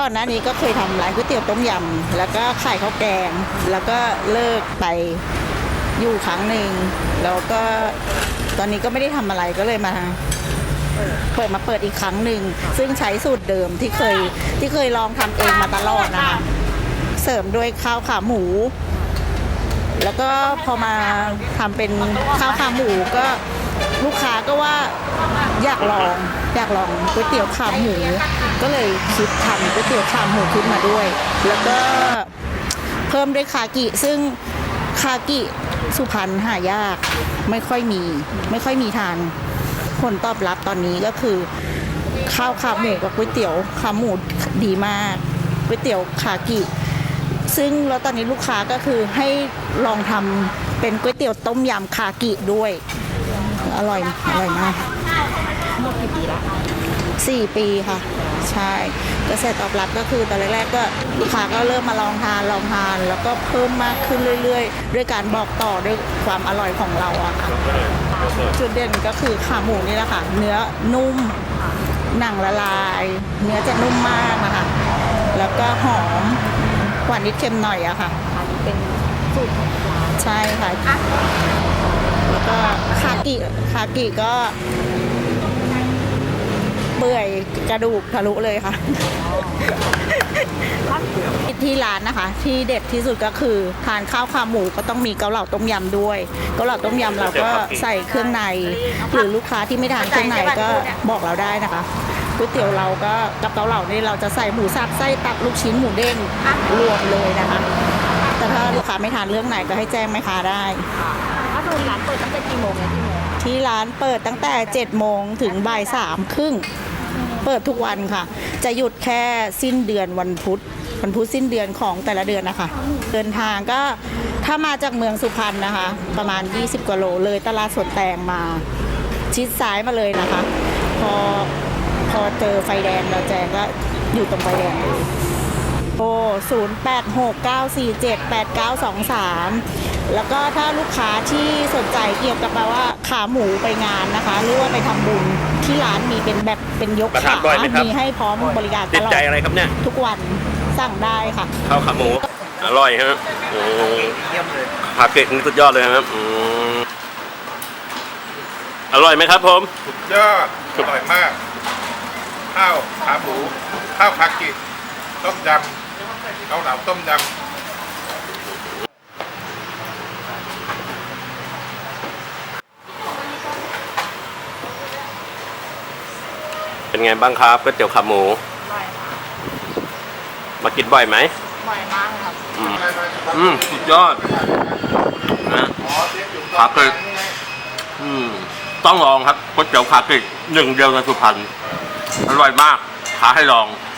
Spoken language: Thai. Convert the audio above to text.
ก่อนหน้านี้ก็เคยทำร้านก๋วยเตี๋ยวต้มยำแล้วก็ขายข้าวแกง แล้วก็เลิกไปอยู่ครั้งหนึ่งแล้วก็ตอนนี้ก็ไม่ได้ทำอะไรก็เลยมาเปิดมาเปิดอีกครั้งหนึ่งซึ่งใช้สูตรเดิมที่เคยที่เคยลองทำเองมาตลอดนะคะเสริมด้วยข้าวขาหมู แล้วก็พอมาทำเป็นข้าวขาหมูก็ ลูกค้าก็ว่าอยากลองอยากลองก๋วยเตี๋ยวขาหมู ก็เลยคิดทำก๋วยเตี๋ยวขาหมูขึ้นมาด้วย แล้วก็เพิ่มด้วยคากิซึ่งคากิสุพรรณหายากไม่ค่อยมี ไม่ค่อยมีทานผลตอบรับตอนนี้ก็คือ ข้าวขาหมูกับก๋วยเตี๋ยวขาหมูดีมากก๋วยเตี๋ยวคากิซึ่งแล้วตอนนี้ลูกค้าก็คือให้ลองทำเป็นก๋วยเตี๋ยวต้มยำคากิด้วย อร่อย อร่อยมากหมดกี่ปีแล้วสี่ปีค่ะ ใช่กระแสตอบรับก็คือตอนแรกๆก็ลูกค้าก็เริ่มมาลองทานลองทาน แล้วก็เพิ่มมากขึ้นเรื่อยๆ ด้วยการบอกต่อด้วยความอร่อยของเราอะค่ะจุดเด่นก็คือขาหมูนี่แหละค่ะ เนื้อนุ่มหนังละลาย เนื้อจะนุ่มมากนะคะ แล้วก็หอมหวานนิดเค็มหน่อยอะค่ะอันนี้เป็นสูตรของร้านใช่ค่ะ แล้วก็คากิคากิก็ เปื่อยกระดูกทะลุเลยค่ะ ที่ร้านนะคะ ที่เด็ดที่สุดก็คือทานข้าวขาหมูก็ต้องมีเกาเหลาต้มยำด้วย เกาเหลาต้มยำเราก็ใส่เครื่องใน หรือลูกค้าที่ไม่ทานเครื่องในก็บอกเราได้นะคะก๋วยเตี๋ยวเราก็กับเกาเหลานี่เราจะใส่หมูสับไส้ตับลูกชิ้นหมูเด้งรวมเลยนะคะ แต่ถ้าลูกค้าไม่ทานเรื่องไหนก็ให้แจ้งแม่ค้าได้ ถ้าดูร้านเปิดตั้งแต่กี่โมงเนี่ยกี่โมงที่ร้านเปิดตั้งแต่7โมงถึงบ่ายสามครึ่งเปิดทุกวันค่ะ จะหยุดแค่สิ้นเดือนวันพุธวันพุธสิ้นเดือนของแต่ละเดือนนะคะ เดินทางก็ถ้ามาจากเมืองสุพรรณนะคะ ประมาณ 20กว่าโลเลยตลาดสวนแตงมาชิดซ้ายมาเลยนะคะ พอพอเจอไฟแดงเราแจงก็อยู่ตรงไฟแดงเลย โอ้ศูนย์แปดหกเก้าสี่เจ็ดแปดเก้าสองสามแล้วก็ถ้าลูกค้าที่สนใจเกี่ยวกับแบบว่าขาหมูไปงานนะคะ หรือว่าไปทำบุญที่ร้านมีเป็นแบบเป็นยกมาทาขานบ่อยไหมครับ มีให้พร้อมบริการตติดลอดใจอะไรครับเนี่ยทุกวันสั่งได้ค่ะ ข้าวขาหมู อร่อยครับโอ้ผักเกตนี่สุดยอดเลยครับอืมอร่อยไหมครับผม สุดยอดอร่อยมาก ข้าวขาหมูข้าวคากิต้มยำ เกาเหลาต้มยเป็นไงบ้างครับก๋วยเตี๋ยวขาหมู บ่อยค่ะมากินบ่อยไหม บ่อยมากครับ อืมำอืม สุดยอด นะอ๋อเจ๊จุ๋มขาเกิดอืม ต้องลองครับก๋วยเตี๋ยวขาเกตหนึ่งเดียวในสุพรรณอร่อยมากท้าให้ลองอ